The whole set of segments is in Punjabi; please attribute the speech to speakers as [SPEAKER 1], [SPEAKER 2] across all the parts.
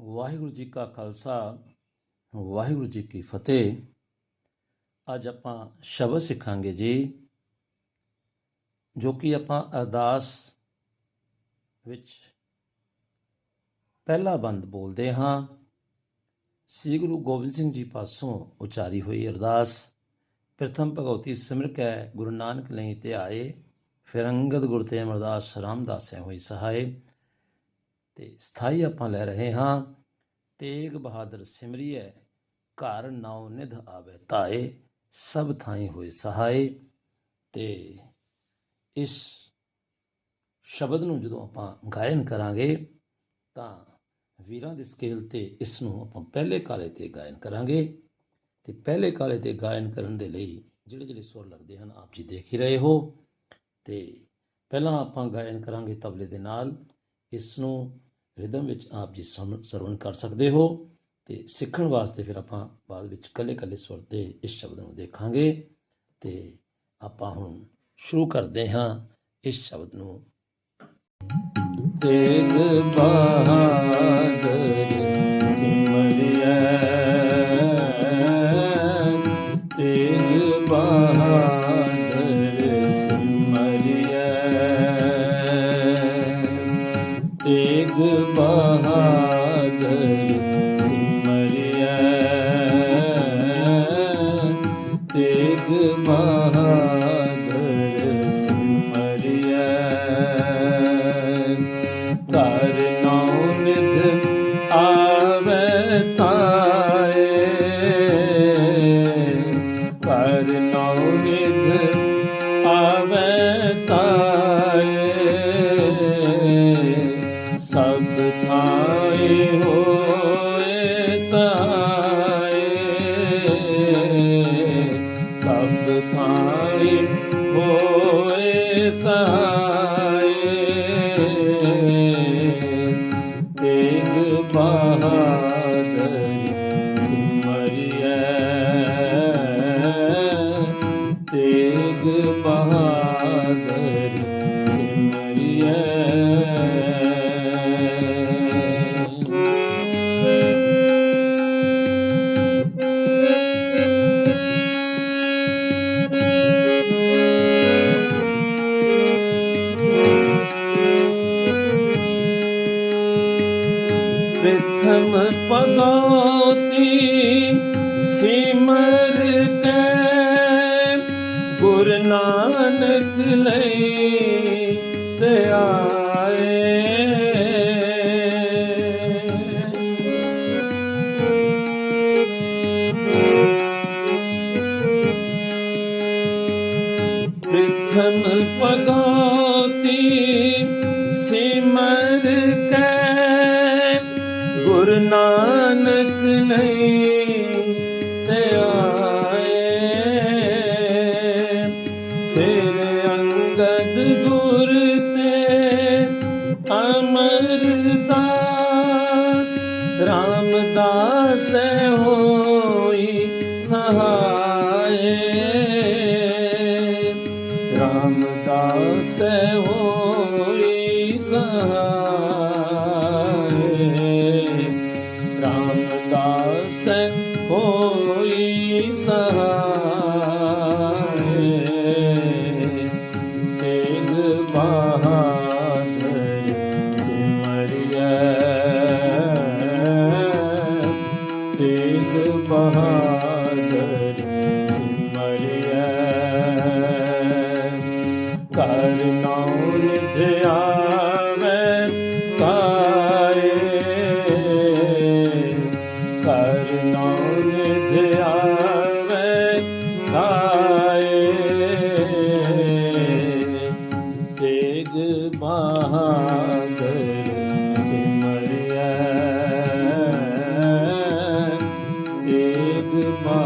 [SPEAKER 1] ਵਾਹਿਗੁਰੂ ਜੀ ਕਾ ਖਾਲਸਾ, ਵਾਹਿਗੁਰੂ ਜੀ ਕੀ ਫਤਿਹ। ਅੱਜ ਆਪਾਂ ਸ਼ਬਦ ਸਿੱਖਾਂਗੇ ਜੀ, ਜੋ ਕਿ ਆਪਾਂ ਅਰਦਾਸ ਵਿੱਚ ਪਹਿਲਾ ਬੰਦ ਬੋਲਦੇ ਹਾਂ। ਸ੍ਰੀ ਗੁਰੂ ਗੋਬਿੰਦ ਸਿੰਘ ਜੀ ਪਾਸੋਂ ਉਚਾਰੀ ਹੋਈ ਅਰਦਾਸ। ਪ੍ਰਥਮ ਭਗਉਤੀ ਸਿਮਰ ਕੈ ਗੁਰੂ ਨਾਨਕ ਲਈ ਧਿਆਏ ਫਿਰ ਅੰਗਦ ਗੁਰ ਤੇ ਅਮਰਦਾਸ ਰਾਮਦਾਸੈ ਹੋਈ ਸਹਾਏ। ਤੇ ਸਥਾਈ ਆਪਾਂ ਲੈ ਰਹੇ ਹਾਂ। ਤੇਗ ਬਹਾਦਰ ਸਿਮਰੀਐ ਘਰ ਨਾਉ ਨਿਧ ਆਵੇ ਤਾਏ ਸਭ ਥਾਈ ਹੋਏ ਸਹਾਏ। ਤੇ ਇਸ ਸ਼ਬਦ ਨੂੰ ਜਦੋਂ ਆਪਾਂ ਗਾਇਨ ਕਰਾਂਗੇ, ਤਾਂ ਵੀਰਾਂ ਦੇ ਸਕੇਲ ਤੇ ਇਸ ਨੂੰ ਆਪਾਂ ਪਹਿਲੇ ਕਾਲੇ ਤੇ ਗਾਇਨ ਕਰਾਂਗੇ। ਤੇ ਪਹਿਲੇ ਕਾਲੇ ਤੇ ਗਾਇਨ ਕਰਨ ਦੇ ਲਈ ਜਿਹੜੇ ਜਿਹੜੇ ਸੁਰ ਲੱਗਦੇ ਹਨ, ਆਪ ਜੀ ਦੇਖ ਹੀ ਰਹੇ ਹੋ। ਤੇ ਪਹਿਲਾਂ ਆਪਾਂ ਗਾਇਨ ਕਰਾਂਗੇ ਤਬਲੇ ਦੇ ਨਾਲ। ਇਸ ਨੂੰ ਰਿਦਮ ਵਿੱਚ ਆਪ ਜੀ ਸਮ- ਸਰਵਣ ਕਰ ਸਕਦੇ ਹੋ ਤੇ ਸਿੱਖਣ ਵਾਸਤੇ ਫਿਰ ਆਪਾਂ ਬਾਅਦ ਵਿੱਚ ਕੱਲੇ ਕੱਲੇ ਸਵਰ ਤੇ ਇਸ ਸ਼ਬਦ ਨੂੰ ਦੇਖਾਂਗੇ ਤੇ ਆਪਾਂ ਹੁਣ ਸ਼ੁਰੂ ਕਰਦੇ ਹਾਂ ਇਸ ਸ਼ਬਦ ਨੂੰ। ਤੇਗ ਬਹਾਦਰ ਸਿਮਰਿਐ ਗੁਰ ਨਾਨਕ ਲਈ ਤੇ ਆਏ ਸਿਮਰ ਕੈ। ਗੁਰ ਨਾਨਕ ਲਈ ਹੋਈ ਰਾਮਦਾਸ ਹੋਈ ਸਹਾਏ। ਤੇਗ ਬਹਾਦਰ ਸਿਮਰਿਐ। ਤੇਗ ਬਹਾਦਰ ਸਿਮਰਿਐ। ਕਰਨਾ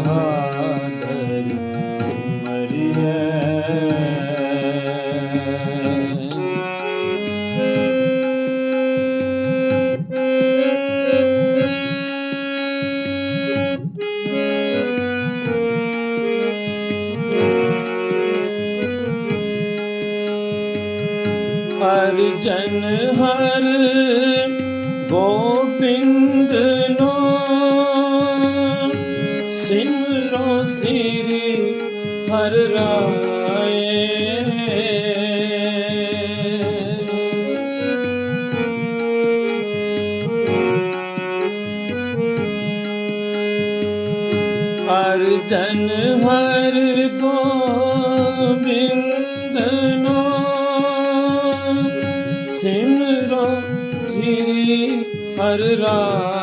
[SPEAKER 1] மாதரி செம்மறிய हरिजन हर गोविंद नो ਸਿਮਰੋ ਸ੍ਰੀ ਹਰ ਰਾਏ। ਅਰਜਨ ਹਰ ਗੋਬਿੰਦ ਨੂੰ ਸਿਮਰੋ ਸ੍ਰੀ ਹਰ ਰਾਏ।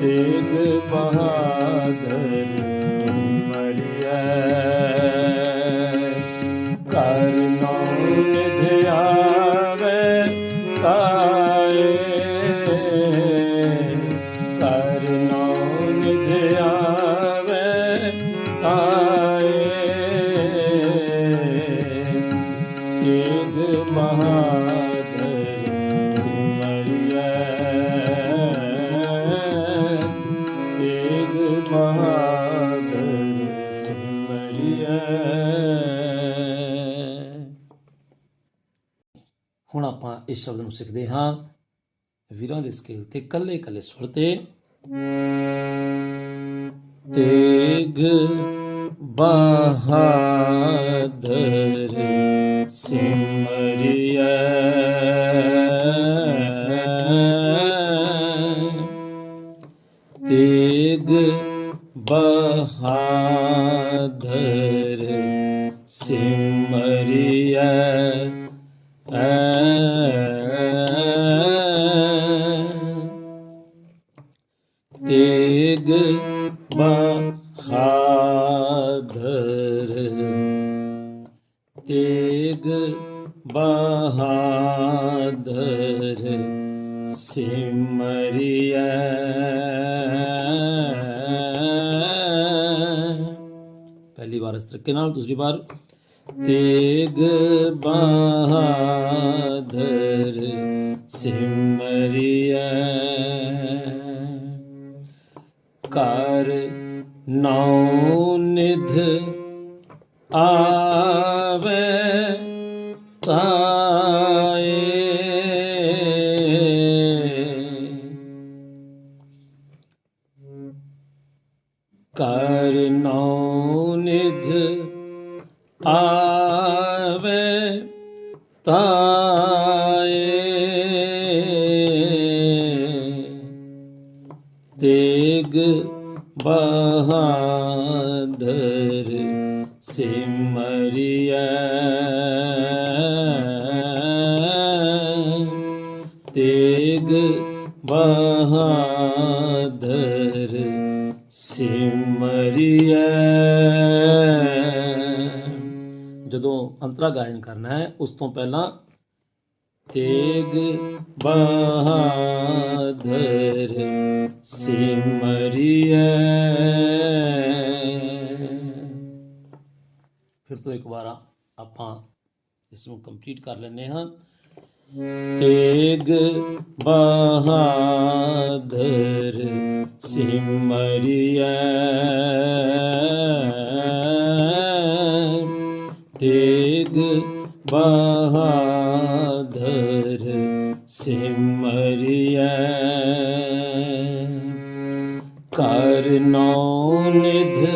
[SPEAKER 1] ਤੇਗ ਬਹਾਦਰ ਸਿਮਰਿਐ। ਕਰ ਨਾਮ ਧਿਆਵੇ ਤਾਏ ਕਰ ਨਾਮ ਤਾਏ। ਤੇਗ ਬਹਾਦਰ। ਇਸ ਸ਼ਬਦ ਨੂੰ ਸਿੱਖਦੇ ਹਾਂ। ਵੀਰਾਂ ਦੇ ਸਕੇਲ ਤੇ ਕੱਲੇ ਕੱਲੇ ਸੁਰ ਤੇ। ਤੇਗ ਬਹਾਦਰ ਸਿਮਰਿਆ ਤੇਗ ਬਹਾਦਰ ਸਿਮਰਿਐ ਤੇਗ ਬਹਾਦਰ ਤੇਗ ਬਹਾਦਰ ਸਿਮਰਿਐ ਪਹਿਲੀ ਵਾਰ ਇਸ ਤਰੀਕੇ ਨਾਲ ਦੂਸਰੀ ਵਾਰ ਤੇਗ ਬਹਾਦਰ ਸਿਮਰਿਐ ਕਰ ਨੌ ਨਿਧ ਆਵੇ ਤਾਏ। ਕਰ ਨੌ ਨਿਧ ਆਵੇ ਤਾਏ। ਤੇਗ ਬਹਾਦਰ ਸਿਮਰਿਐ। ਤੇਗ ਬਹਾਦਰ ਸਿਮਰਿਐ। ਜਦੋਂ ਅੰਤਰਾ ਗਾਇਨ ਕਰਨਾ ਹੈ, ਉਸ ਤੋਂ ਪਹਿਲਾਂ ਤੇਗ ਬਹਾਦਰ ਸਿਮਰਿਐ ਫਿਰ ਤੋਂ ਇੱਕ ਵਾਰ ਆਪਾਂ ਇਸ ਨੂੰ ਕੰਪਲੀਟ ਕਰ ਲੈਂਦੇ ਹਾਂ ਤੇਗ ਬਹਾਦਰ ਸਿਮਰਿਐ ਤੇਗ ਬਹਾਦਰ ਸਿਮਰਿਐ ਨੌ ਨਿਧ।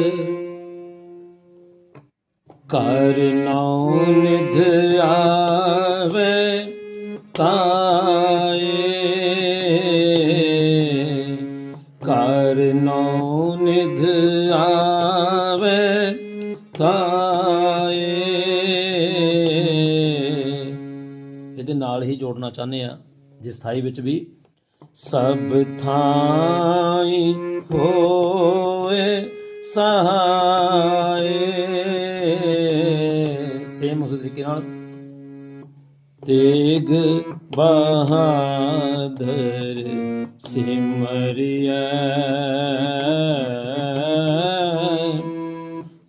[SPEAKER 1] ਕਰ ਨੌ ਨਿਧ ਆਵੇ ਤਾਏ। ਕਰ ਨੌ ਨਿਧ ਆਵੇ ਤਾਏ। ਇਹਦੇ ਨਾਲ ਹੀ ਜੋੜਨਾ ਚਾਹੁੰਦੇ ਆ ਜਿਸ ਥਾਈ ਵਿੱਚ ਵੀ ਸਭ ਥਾਈ ਹੋ ਸਹਾਏ। ਸੇਮ ਉਸੇ ਤਰੀਕੇ ਨਾਲ। ਤੇਗ ਬਹਾਦਰ ਸਿਮਰਿਆ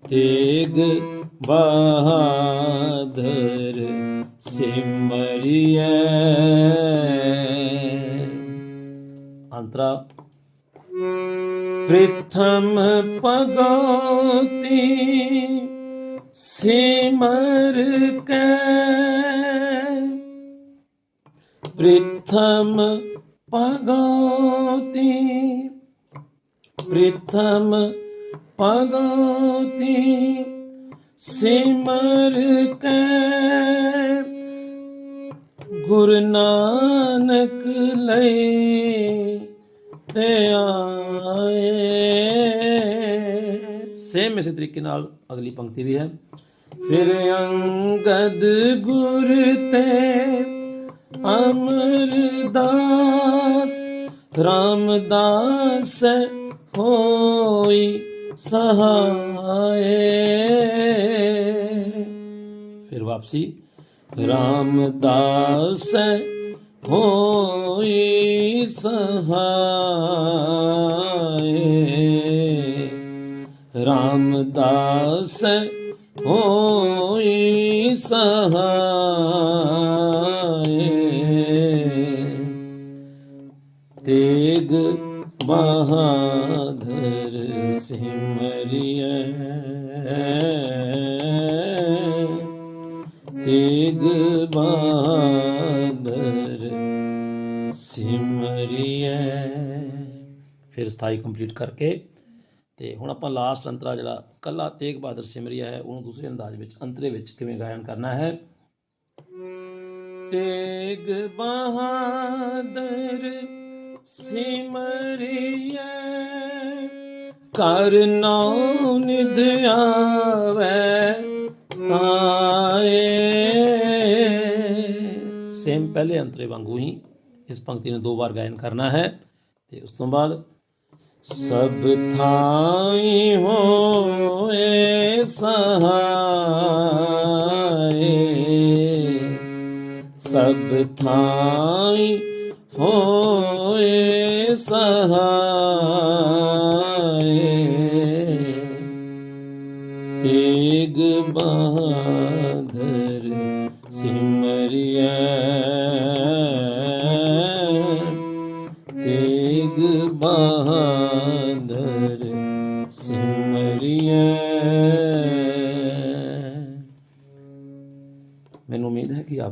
[SPEAKER 1] ਤੇਗ ਬਹਾਦਰ ਸਿਮਰਿਆ ਅੰਤਰਾ ਪ੍ਰਥਮ ਭਗਤੀ ਸਿਮਰ ਕੈ। ਪ੍ਰਥਮ ਭਗਤੀ ਪ੍ਰਥਮ ਭਗਤੀ ਸਿਮਰ ਕੈ। ਗੁਰੂ ਨਾਨਕ ਲਈ ਤੇ ਆਏ। ਸੇਮ ਇਸੇ ਤਰੀਕੇ ਨਾਲ ਅਗਲੀ ਪੰਕਤੀ ਵੀ ਹੈ। ਫਿਰ ਅੰਗਦ ਗੁਰ ਤੇ ਅਮਰਦਾਸ, ਰਾਮਦਾਸ ਹੋਈ ਸਹਾਏ। ਫਿਰ ਵਾਪਸੀ। ਰਾਮਦਾਸ ਹੋਈ ਸਹਾਏ। ਰਾਮਦਾਸ ਹੋਈ ਸਹਾਏ। ਤੇਗ ਬਹਾਦਰ ਸਿਮਰਿਐ। ਤੇਗ ਬਹਾਦਰ ਸਿਮਰਿਐ ਫਿਰ ਸਥਾਈ ਕੰਪਲੀਟ ਕਰਕੇ ਤੇ ਹੁਣ ਆਪਾਂ ਲਾਸਟ ਅੰਤਰਾ ਜਿਹੜਾ ਕੱਲਾ ਤੇਗ ਬਹਾਦਰ ਸਿਮਰਿਆ ਹੈ, ਉਹਨੂੰ ਦੂਸਰੇ ਅੰਦਾਜ਼ ਵਿੱਚ, ਅੰਤਰੇ ਵਿੱਚ ਕਿਵੇਂ ਗਾਇਨ ਕਰਨਾ ਹੈ? ਤੇਗ ਬਹਾਦਰ ਸਿਮਰਿਐ ਕਰ ਨਾਉ ਨਿਧ ਆਵੈ ਆਏ ਸੇਮ ਪਹਿਲੇ ਅੰਤਰੇ ਵਾਂਗੂ ਹੀ ਇਸ ਪੰਕਤੀ ਨੂੰ ਦੋ ਵਾਰ ਗਾਇਨ ਕਰਨਾ ਹੈ ਤੇ ਉਸ ਤੋਂ ਬਾਅਦ ਸਭ ਥਾਈ ਹੋਏ ਸਹਾਏ। ਸਭ ਥਾਈ ਹੋਏ ਸਹਾਏ। ਤੇਗ ਬਹਾਦਰ ਸਿਮਰਿਐ